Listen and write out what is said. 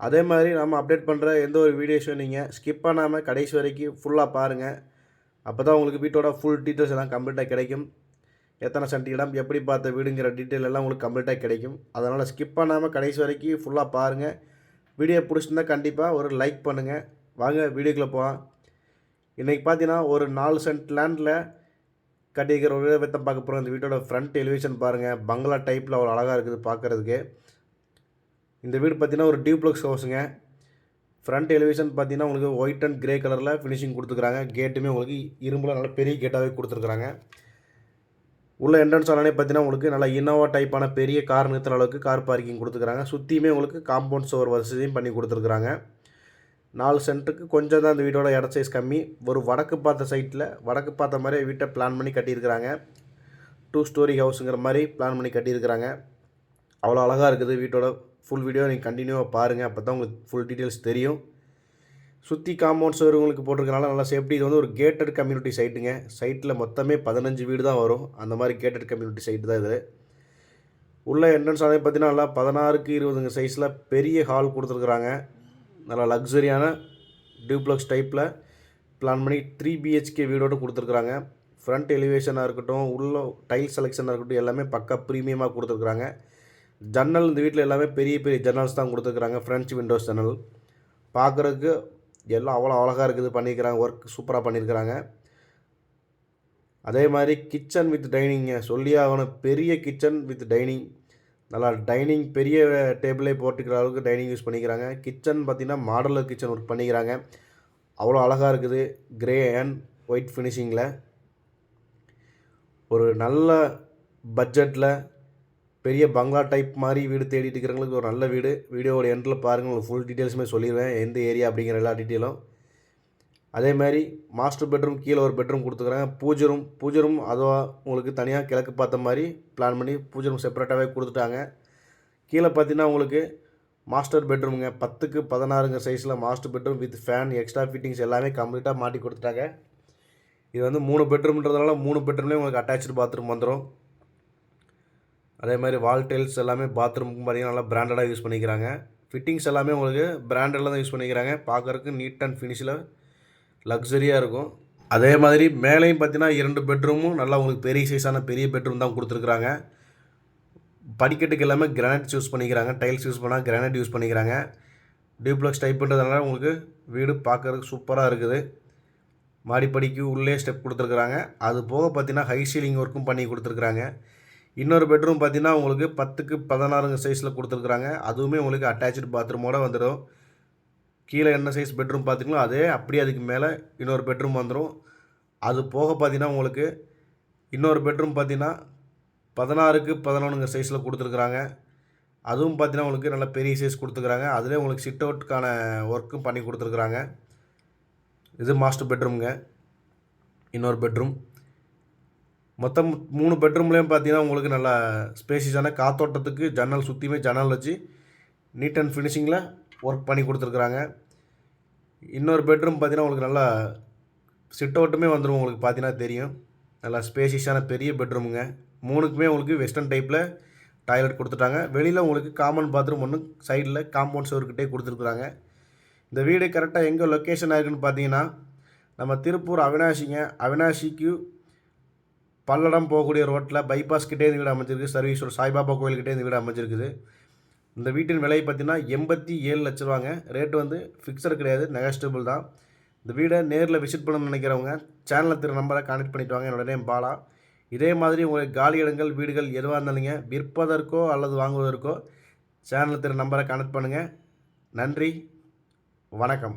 அதே மாதிரி நம்ம அப்டேட் பண்ணுற எந்த ஒரு வீடியோஸும் நீங்கள் ஸ்கிப் பண்ணாமல் கடைசி வரைக்கும் ஃபுல்லாக பாருங்கள் அப்போ தான் உங்களுக்கு வீட்டோட ஃபுல் டீட்டெயில்ஸ் எல்லாம் கம்ப்ளீட்டாக கிடைக்கும். எத்தனை சென்ட் இடம் எப்படி பார்த்த வீடுங்கிற டீட்டெயில் எல்லாம் உங்களுக்கு கம்ப்ளீட்டாக கிடைக்கும். அதனால் ஸ்கிப் பண்ணாமல் கடைசி வரைக்கும் ஃபுல்லாக பாருங்கள் வீடியோ பிடிச்சிருந்தா கண்டிப்பாக ஒரு லைக் பண்ணுங்கள் வாங்க வீடியோக்குள்ளே போகலாம் இன்றைக்கி பார்த்தீங்கன்னா ஒரு நாலு சென்ட் லேண்டில் கட்டியிருக்கிற ஒரு விதத்தை பார்க்க போகிறோம் இந்த வீட்டோட ஃப்ரண்ட் எலிவேஷன் பாருங்கள் பங்களா டைப்பில் அவ்வளோ அழகாக இருக்குது பார்க்குறதுக்கு. இந்த வீடு பார்த்தீங்கன்னா ஒரு டியூப்ளக்ஸ் ஹவுஸுங்க. ஃப்ரண்ட் எலிவேஷன் பார்த்தீங்கன்னா உங்களுக்கு ஒயிட் அண்ட் கிரே கலரில் ஃபினிஷிங் கொடுத்துருக்காங்க கேட்டுமே உங்களுக்கு இரும்பில் நல்ல பெரிய கேட்டாகவே கொடுத்துருக்குறாங்க. உள்ள என்ட்ரன்ஸ் ஆனாலே பார்த்தீங்கன்னா உங்களுக்கு நல்லா இனோவா டைப்பான பெரிய கார் நிறுத்துற அளவுக்கு கார் பார்க்கிங் கொடுத்துருக்காங்க சுற்றியுமே உங்களுக்கு காம்பவுண்ட் சோர் வசதியும் பண்ணி கொடுத்துருக்குறாங்க. நாலு சென்ட்டுக்கு கொஞ்சம் தான் இந்த வீட்டோட இட சைஸ் கம்மி. ஒரு வடக்கு பார்த்த சைட்டில் வடக்கு பார்த்த மாதிரி வீட்டை பிளான் பண்ணி கட்டியிருக்கிறாங்க. டூ ஸ்டோரி ஹவுஸுங்கிற மாதிரி பிளான் பண்ணி கட்டியிருக்கிறாங்க. அவ்வளோ அழகாக இருக்குது வீட்டோட ஃபுல் வீடியோ நீங்கள் கண்டினியூவாக பாருங்கள் அப்போ தான் உங்களுக்கு ஃபுல் டீட்டெயில்ஸ் தெரியும். சுற்றி காம்பவுண்ட்ஸ் உங்களுக்கு போட்டிருக்கனால நல்லா சேஃப்டி இது வந்து ஒரு கேட்டட் கம்யூனிட்டி சைட்டுங்க சைட்டில் மொத்தமே பதினஞ்சு வீடு தான் வரும். அந்த மாதிரி கேட்டட் கம்யூனிட்டி சைட்டு தான் இது. உள்ள என்ட்ரன்ஸ் அதே பார்த்தீங்கன்னா நல்லா பதினாறுக்கு இருபதுங்க சைஸில் பெரிய ஹால் கொடுத்துருக்குறாங்க. நல்லா லக்ஸரியான டியூப்ளக்ஸ் டைப்பில் பிளான் பண்ணி த்ரீ பிஹெச்கே வீடோடு கொடுத்துருக்குறாங்க. ஃப்ரண்ட் எலிவேஷனாக இருக்கட்டும் உள்ள டைல் செலெக்ஷனாக இருக்கட்டும் எல்லாமே பக்கா ப்ரீமியமாக கொடுத்துருக்குறாங்க. ஜன்னல் இந்த வீட்டில் எல்லாமே பெரிய பெரிய ஜன்னல்ஸ் தான் கொடுத்துருக்குறாங்க. ஃப்ரெண்ட்ஸ் விண்டோஸ் ஜன்னல் பார்க்குறதுக்கு எல்லாம் அவ்வளோ அழகாக இருக்குது பண்ணியிருக்கிறாங்க ஒர்க் சூப்பராக பண்ணியிருக்கிறாங்க அதே மாதிரி கிச்சன் வித் டைனிங்க சொல்லி ஆகணும். பெரிய கிச்சன் வித் டைனிங் நல்லா டைனிங் பெரிய டேபிளே போட்டுக்கிற அளவுக்கு டைனிங் யூஸ் பண்ணிக்கிறாங்க. கிச்சன் பார்த்திங்கன்னா மாடலர் கிச்சன் ஒர்க் பண்ணிக்கிறாங்க. அவ்வளோ அழகாக இருக்குது. கிரே அண்ட் ஒயிட் ஃபினிஷிங்கில் ஒரு நல்ல பட்ஜெட்டில் பெரிய பங்களா டைப் மாதிரி வீடு தேடிட்டு இருக்கிறவங்களுக்கு ஒரு நல்ல வீடு. வீடியோவோட எண்டில் பாருங்கள் உங்களுக்கு ஃபுல் டீட்டெயில்ஸுமே சொல்லிடுவேன் எந்த ஏரியா அப்படிங்கிற எல்லா டீட்டெயிலும் அதே மாதிரி மாஸ்டர் பெட்ரூம் கீழே ஒரு பெட்ரூம் கொடுத்துக்குறாங்க பூஜை ரூம் பூஜை ரூம் அதுவா உங்களுக்கு தனியாக கிழக்கு பார்த்த மாதிரி பிளான் பண்ணி பூஜை ரூம் செப்பரேட்டாகவே கொடுத்துட்டாங்க. கீழே பார்த்தீங்கன்னா உங்களுக்கு மாஸ்டர் பெட்ரூமுங்க பத்துக்கு பதினாறுங்க சைஸில் master bedroom with fan extra fittings எல்லாமே கம்ப்ளீட்டாக மாட்டி கொடுத்துட்டாங்க. இது வந்து மூணு பெட்ரூம்ன்றதுனால மூணு பெட்ரூம்லேயே உங்களுக்கு அட்டாச்சு பாத்ரூம் வந்துடும் அதே மாதிரி வால் டைல்ஸ் எல்லாமே பாத்ரூமுக்கும் பார்த்திங்கன்னா நல்லா பிராண்டடாக யூஸ் பண்ணிக்கிறாங்க. ஃபிட்டிங்ஸ் எல்லாமே உங்களுக்கு பிராண்டடில் தான் யூஸ் பண்ணிக்கிறாங்க. பார்க்குறக்கு நீட் அண்ட் ஃபினிஷில் லக்ஸரியாக இருக்கும். அதே மாதிரி மேலேயும் பார்த்தீங்கன்னா இரண்டு பெட்ரூமும் நல்லா உங்களுக்கு பெரிய சைஸான பெரிய பெட்ரூம் தான் கொடுத்துருக்குறாங்க. படிக்கட்டுக்கு எல்லாமே கிரானைட் யூஸ் பண்ணிக்கிறாங்க. டைல்ஸ் யூஸ் பண்ணால் கிரானைட் யூஸ் பண்ணிக்கிறாங்க. டியூப்ளக்ஸ் பண்ணுறதுனால உங்களுக்கு வீடு பார்க்குறதுக்கு சூப்பராக இருக்குது. மாடிப்படிக்கு உள்ளே ஸ்டெப் கொடுத்துருக்குறாங்க. அது போக பார்த்தீங்கன்னா ஹை சீலிங் ஒர்க்கும் பண்ணி கொடுத்துருக்குறாங்க. இன்னொரு பெட்ரூம் பார்த்தீங்கன்னா உங்களுக்கு பத்துக்கு பதினாறுங்க சைஸில் கொடுத்துருக்குறாங்க. அதுவுமே உங்களுக்கு அட்டாச்சு பாத்ரூமோடு வந்துடும் கீழே என்ன சைஸ் பெட்ரூம் பார்த்தீங்களோ அதே அப்படியே அதுக்கு மேலே இன்னொரு பெட்ரூம் வந்துடும் அது போக பார்த்தீங்கன்னா உங்களுக்கு இன்னொரு பெட்ரூம் பார்த்தீங்கன்னா பதினாறுக்கு பதினொன்றுங்க சைஸில் கொடுத்துருக்குறாங்க. அதுவும் பார்த்தீங்கன்னா உங்களுக்கு நல்ல பெரிய சைஸ் கொடுத்துருக்குறாங்க. அதிலே உங்களுக்கு சிட் அவுட்டுக்கான ஒர்க்கும் பண்ணி கொடுத்துருக்குறாங்க. இது மாஸ்டர் பெட்ரூம்ங்க இன்னொரு பெட்ரூம் மொத்தம் மூணு பெட்ரூம்லேயும் பார்த்தீங்கன்னா உங்களுக்கு நல்லா ஸ்பேசியஸான காத்தோட்டத்துக்கு ஜன்னல் சுற்றியுமே ஜன்னல் வச்சு நீட் அண்ட் ஃபினிஷிங்கில் ஒர்க் பண்ணி கொடுத்துருக்குறாங்க. இன்னொரு பெட்ரூம் பார்த்தீங்கன்னா உங்களுக்கு நல்லா சிட் அவுட்டுமே வந்துடும் உங்களுக்கு பார்த்தீங்கன்னா தெரியும். நல்லா ஸ்பேசியஸான பெரிய பெட்ரூமுங்க மூணுக்குமே உங்களுக்கு வெஸ்டர்ன் டைப்பில் டாய்லெட் கொடுத்துட்டாங்க. வெளியில் உங்களுக்கு காமன் பாத்ரூம் ஒன்று சைடில் காம்பவுண்ட் சோர்கிட்டே கொடுத்துருக்குறாங்க. இந்த வீடு கரெக்டாக எங்கே லொக்கேஷன் ஆயிருக்குன்னு பார்த்தீங்கன்னா நம்ம திருப்பூர் அவினாஷிங்க அவினாஷிக்கு பல்லடம் போகக்கூடிய ரோட்டில் பைபாஸ் கிட்டே இந்த வீடு அமைஞ்சிருக்கு. சர்வீஸ்வர் சாய்பாபா கோயில்கிட்டே இந்த வீடு அமைஞ்சிருக்குது. இந்த வீட்டின் விலை பார்த்தீங்கன்னா எண்பத்தி ஏழு லட்ச ரூபாங்க. ரேட்டு வந்து ஃபிக்ஸர் கிடையாது. நெகஸ்டபிள் தான். இந்த வீடை நேரில் விசிட் பண்ணணும்னு நினைக்கிறவங்க சேனலில் திரு நம்பரை கான்டெக்ட் பண்ணிட்டு வாங்க. என்னோட நேம் பாலா. இதே மாதிரி உங்களுக்கு காலி இடங்கள் வீடுகள் எதுவாக இருந்தாலுங்க விற்பதற்கோ அல்லது வாங்குவதற்கோ சேனலில் திரு நம்பரை கனெக்ட் பண்ணுங்கள் நன்றி. வணக்கம்.